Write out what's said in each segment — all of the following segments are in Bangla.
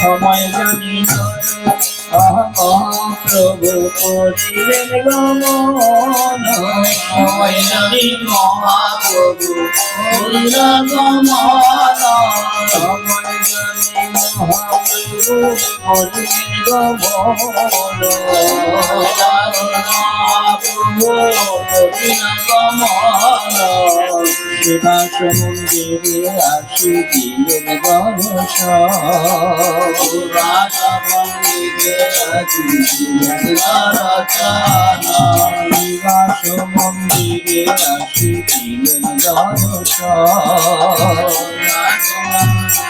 সময় জানি প্রভু করিলেন গমন সময় জানি মহাপ্রভু করিলেন গমন সময় গমন মহাপ্রভু করিলেন গমন শিবাস মন্দিরে আসি দিলেন শিবাস মন্দিরে আসি দিলেন দর্শন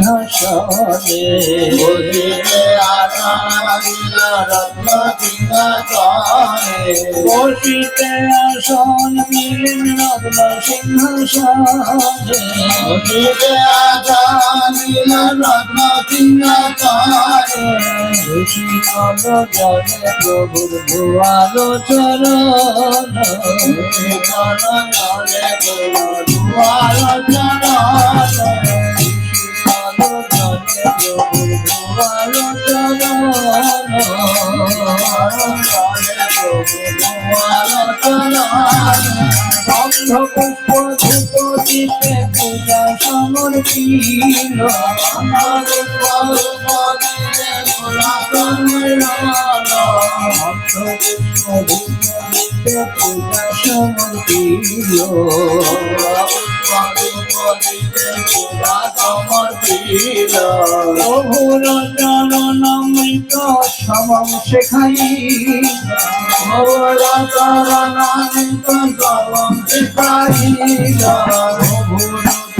দিলেন দর্শন আসি দিলেন দর্শন বসিতে আসন মিলেন রত্ন সিংহাসনে বসিতে আসন মিলেন রত্ন সিংহাসনে ঋষিকল জলে প্রভুর ভুয়ালো চরণ। ঋষিকল জলে প্রভুর ভুয়ালো চরণ। সমর্পিল অন্ধপুষ্পীতে পূজা সমর্পিল চরণামৃত সমম শেখাই প্রভুর চরণামৃত সমম শেখাই শেখাই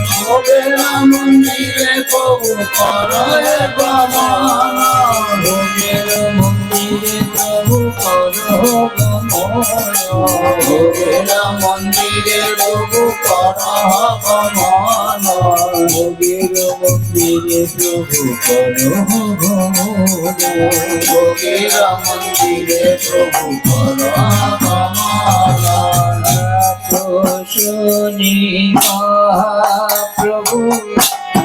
ভোগের মন্দিরে প্রভু কর ভোগের মন্দিরে প্রভু কর ভোগের মন্দিরে প্রভু কর গমন। ভোগের মন্দিরে প্রভু কর ভোগের মন্দিরে প্রভু কর গমন। শনি মহাপ্রভু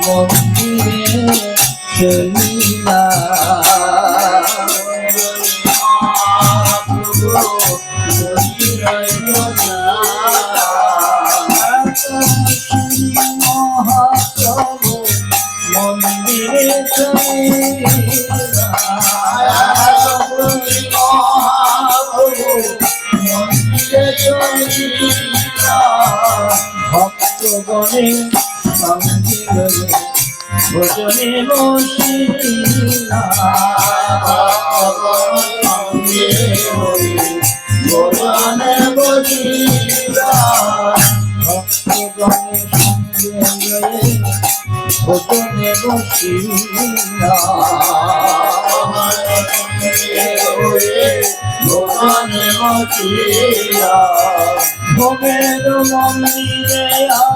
মন্দিরে চলিলা। মহাপ্রভু মন্দিরে ভক্তগণে মন্দিরে ভোজনে ভোজনে বসিলা ভোজনে বসিলা ভোগের মন্দিরে আছে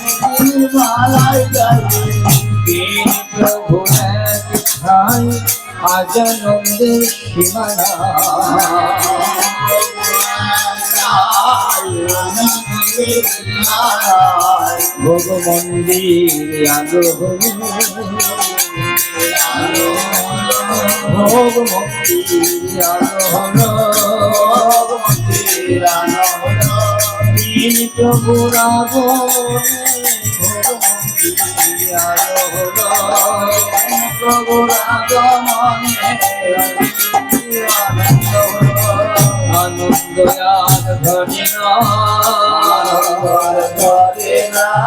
দিন প্রভু এক ঠাই আজ সীমানা ভোগ মন্দির ভোগ মন্দির প্রভু ভোগ মন্দির আগ্রহ প্রভু আনন্দ আর ধরি না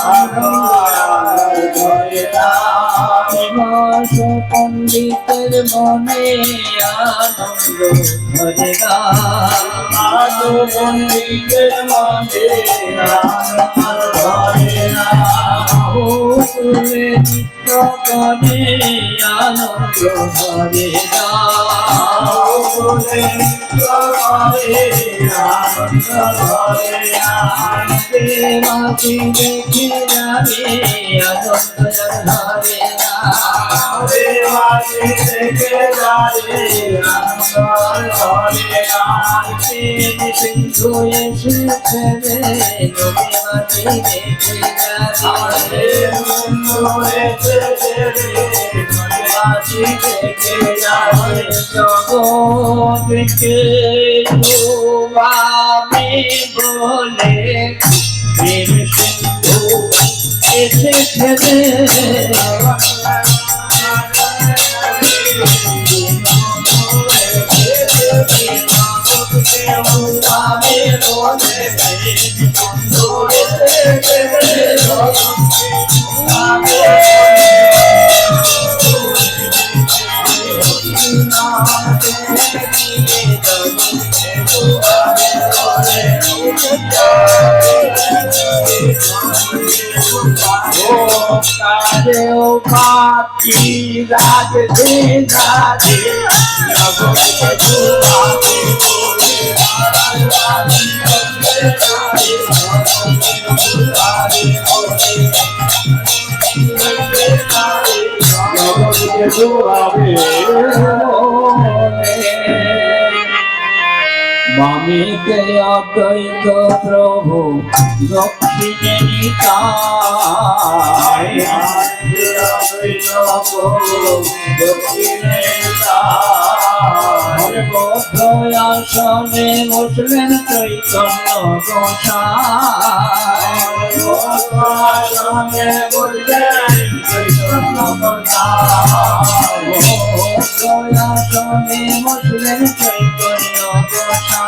আনন্দ আর ধরি না মাস পণ্ডিতের মনে আনন্দ ভোরে নিত্য করে আনন্দ ধরে না। মাটি দেখে যাবে আনন্দ ধরে না সিন্ধু এসেছে রে নদী মাটি দেখে যাবে জগৎকে আমি বলে প্রেম সিন্ধু এসেছে আমি কারেও পাতি রাজ দে রাজে জগৎকে দুলাবে মামিকে অদ্বৈত প্রভু দক্ষিণে নিতায় বদ্ধ আসনে বসলেন চৈতন্য আসনে বসলেন চৈতন্য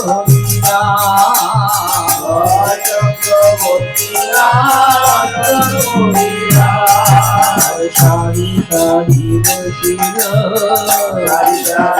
অষ্টকবিরা সারি সারি বসিল সারি সারি।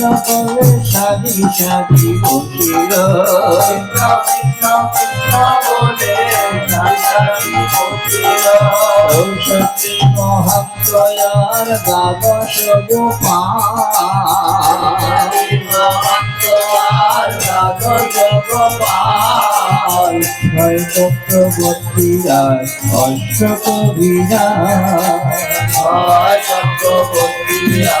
বলে সারি সারি বসিল সত্যি মহাপ্রয়ার দ্বাদশ গোপাল। ভয় চক্রবর্তীরা অষ্ট কবিরা ভয় চক্রবর্তীরা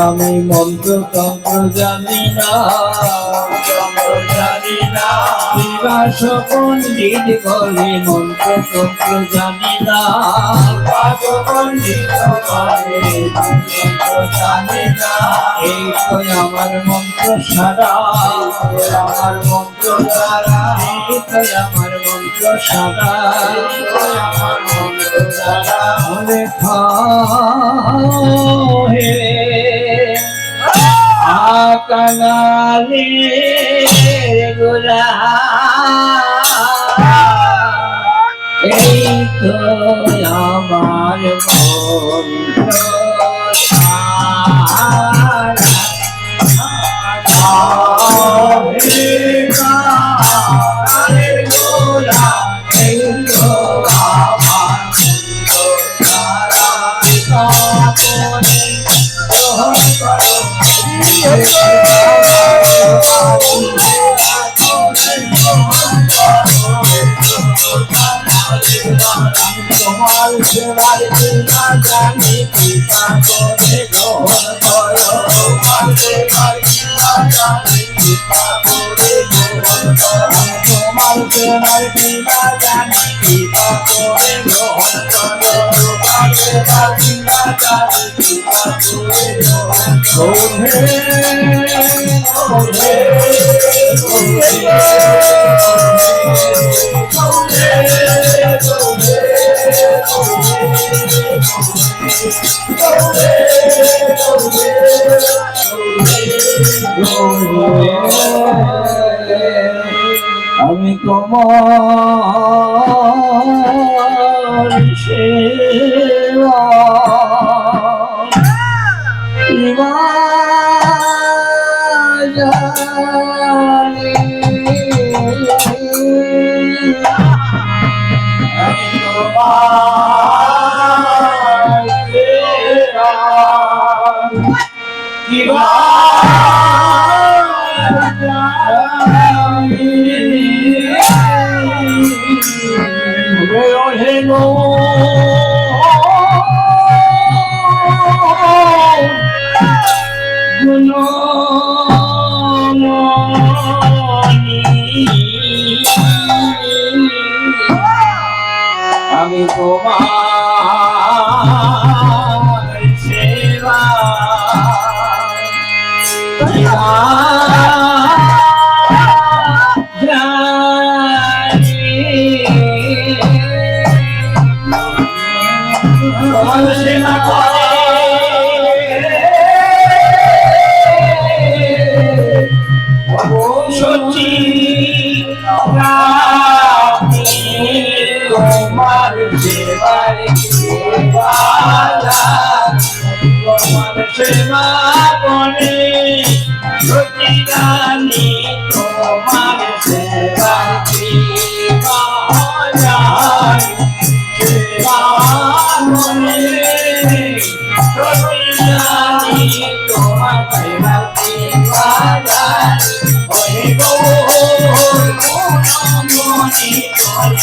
আমি মন্ত্র তন্ত্র জানি না। বিবাস পণ্ডিত করে মন্ত্র তন্ত্র জানি আমার মন্ত্র সারা। আমার মন্ত্র সারা। এই তো আমার মন্ত্র সারা। মনে হে আকালে গোলা এই তো আমার মন্ত্র সেবার বিনা জানি কৃপা করে গ্রহণ করো সেবার বিনা জানি কৃপা করে গ্রহণ করো তোমার সেবার বিনা জানি কৃপা করে গ্রহণ করো তোমার সেবার বিনা জানি কৃপা করে গ্রহণ করো ওহে আমি তোমার সেবা তোমার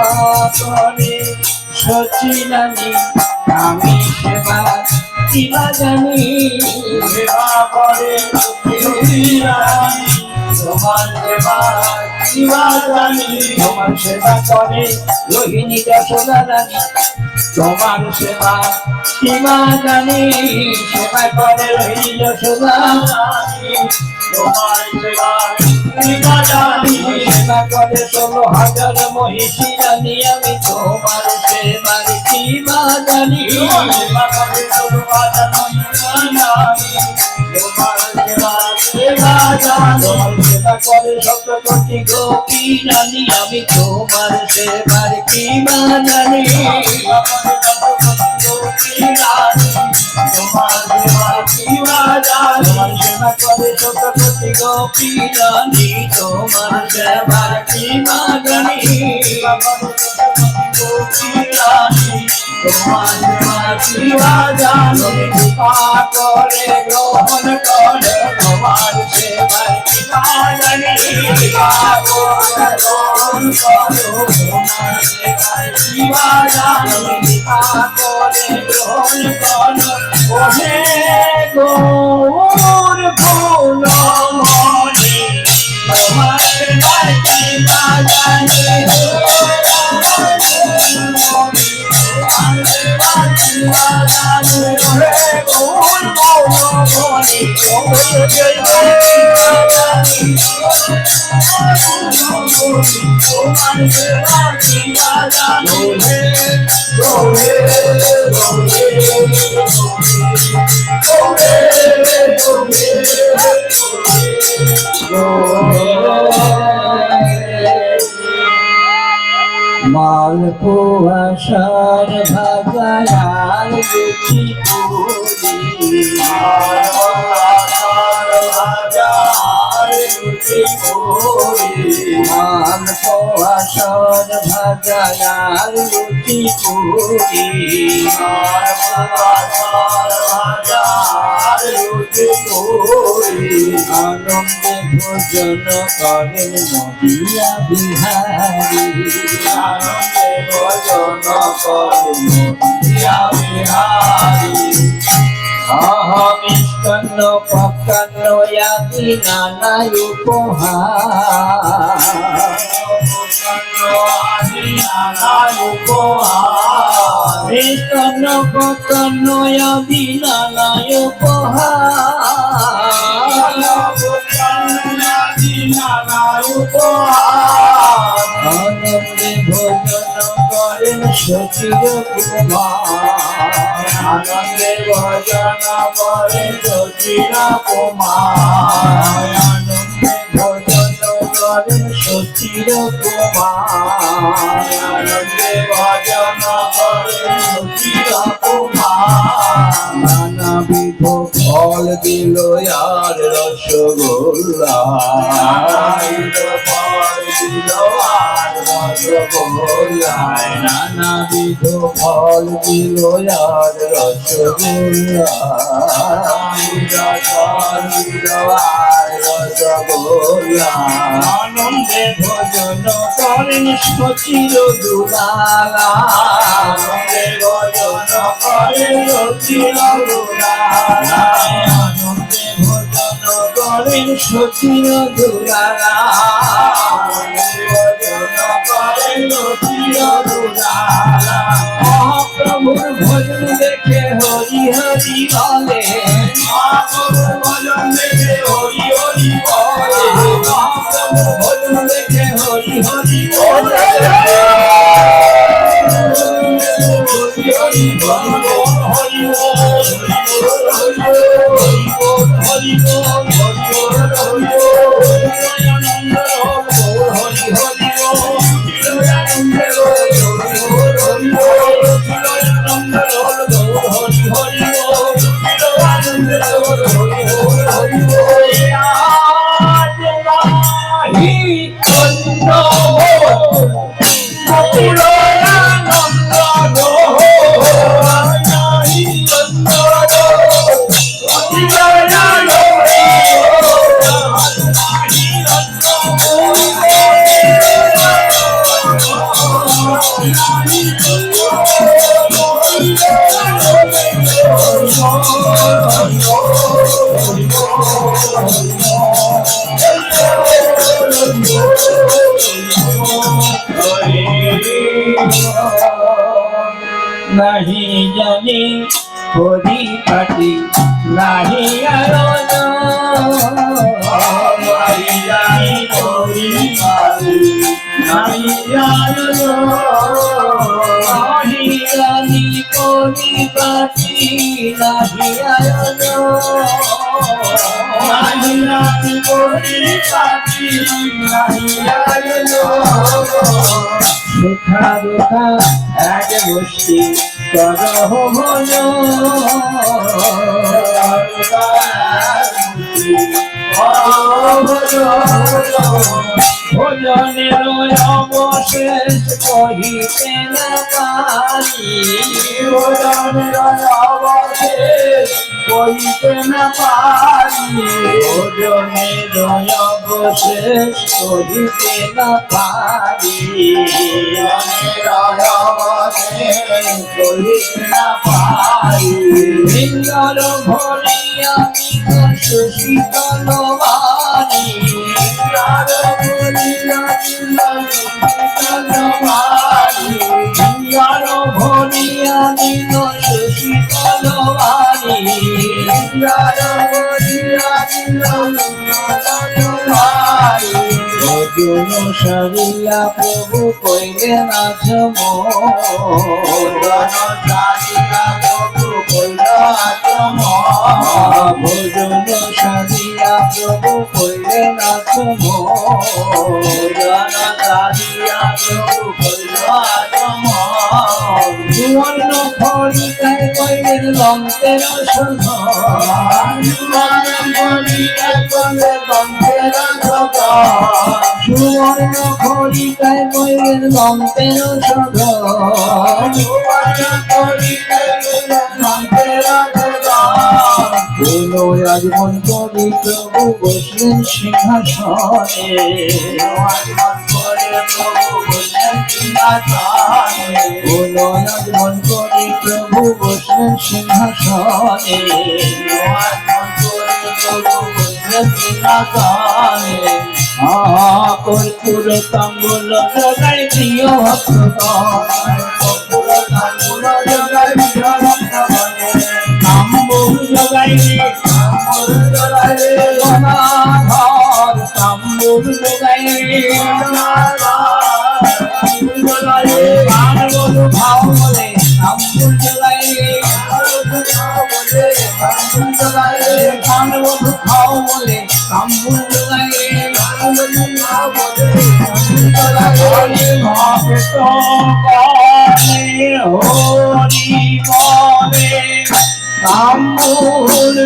করে সচিলানি, আমি সেবা, কিবা জানি, সেবা করে তোমার সেবা, কিবা জানি, তোমার সেবা করে রোহিণী যশোদা রানী তোমার সেবা, কিবা জানি, সেবা করে রোহিণী যশোদা তোমার সেবা কিবা জানি সেবা করে ষোলো হাজার মহিষী রানী আমি তোমার সেবার কিবা জানি সেবা জানি জানি জানি তোমার সেবা করে সপ্তপতি গোপী রানী তোমার সেবার কি কৃপা গ্রহণ করে তোমার সেবার জানি কৃপা করে গ্রহণ করো তোমার সেবার কি জানি কৃপা করে গ্রহণ করো তোমার সেবা মালপোয়াশার ভাগায়াল দেখি পুরি। ভাগায়াল দেখি মালপোয়া সার ভাগায়ার লুচি পুরি। মালপোয়া সার ভাগায়ার লুচি পুরি। আনন্দে ভোজন করেন নদিয়া বিহারী। অহমিষ্কন্ন পক্কান্ন ইয়াতি নানা উপহার মিষ্কন্ন পক্কান্ন ইয়াতি নানা উপহার আনন্দে ভোজন করেন সচির কুমার আনন্দে ভজন করে জ্যোতিরা কুমার। আনন্দে ভজন করে সচির কুমার। আনন্দে ভজন করে জ্যোতিরা কুমার। নানাবিধ ফল দিল আর রসগোল্লা। নানাবিধ ফল দিল আর রসগোল্লা। আনন্দে ভোজন করেন সচির দুলালা। আনন্দে ভোজন করেন সচির দুলালা। সচির দুলালা মহাপ্রভুর ভজন দেখে হরি হরি বলে। He হরি পাটি নাহি আয়োজন সুখা দুখা এক গোষ্ঠী করহ ভজনের অবশেষ কহিতে না পারি কইতে না পারি ভজনের অবশেষ কহিতে না পারি কইতে না পারি সিঙ্গর ভরিয়া সুশীতল বাণী সিঙ্গর ভরিয়া দিল সুশীতল বাণী অর্জুন সারিয়া প্রভু কইলে নাচ ভোজন সারিয়া প্রভু কইলে নাচ সুবর্ণ ফলিকায় কইলেন লঙ্কের সধ সুবর্ণ ফলিকায় কইলেন লঙ্কের সধ হইল রাজমন কবি প্রভু বসলেন সিংহাসনে রাজমন প্রভু বসলেন সিংহাসনে আহা কর্পূর তাম্বুল জগাই তাম্বুল জগাই ঘর তাম্বুল জগাই গান বলু ভাও বলে তাম্বুল জগাই গান বলু ভাও বলে হরি ভক্ত গণে হরি বলে রে তাম্বুল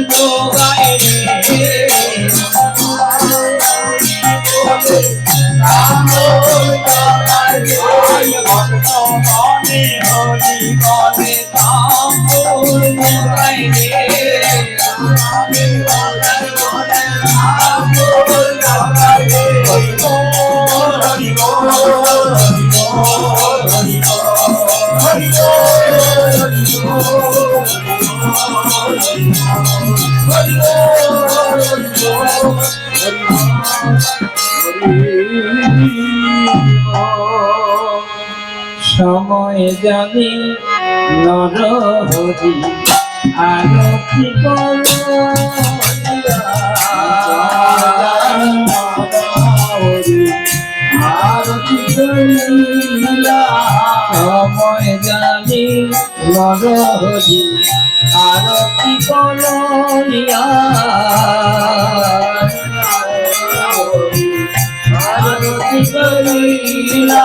জগাই হরি ভক্ত গণে হরি বলে সময় জানি নর হরি আরতি সময় জানি নর হরি আরতি কলিয়া আরতি আরতি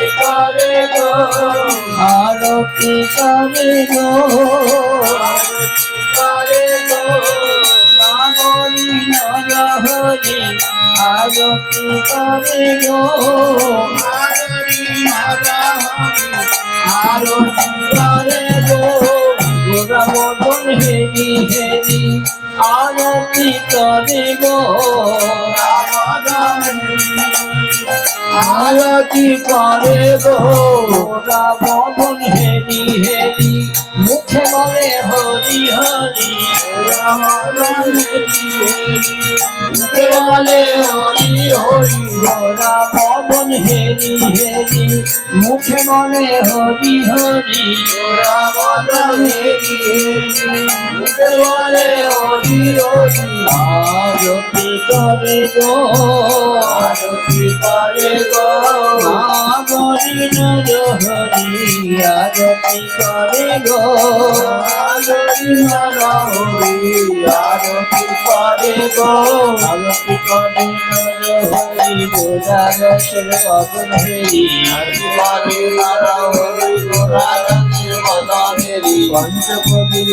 করে গো আরতি করে গো? করে গো? নাগরি নরহরি আরতি করে গো? আরতি করে গো? গোরা মন হেরি হেরি আরতি করে গো? আরতি করে গো। বলে হরি হরি রাবণ হেরি হেরি মুখে বলে হরি হরি রাবণ হেরি হেরি হরি আরতি করে গো আরতি করে গো হরি আরতি করে গো হরি আরতি করে গো। আরতি করে হরি গোরা রসের বদন হেরি আরতি করে হরি গোরা রসের হরি হেরি পঞ্চকবির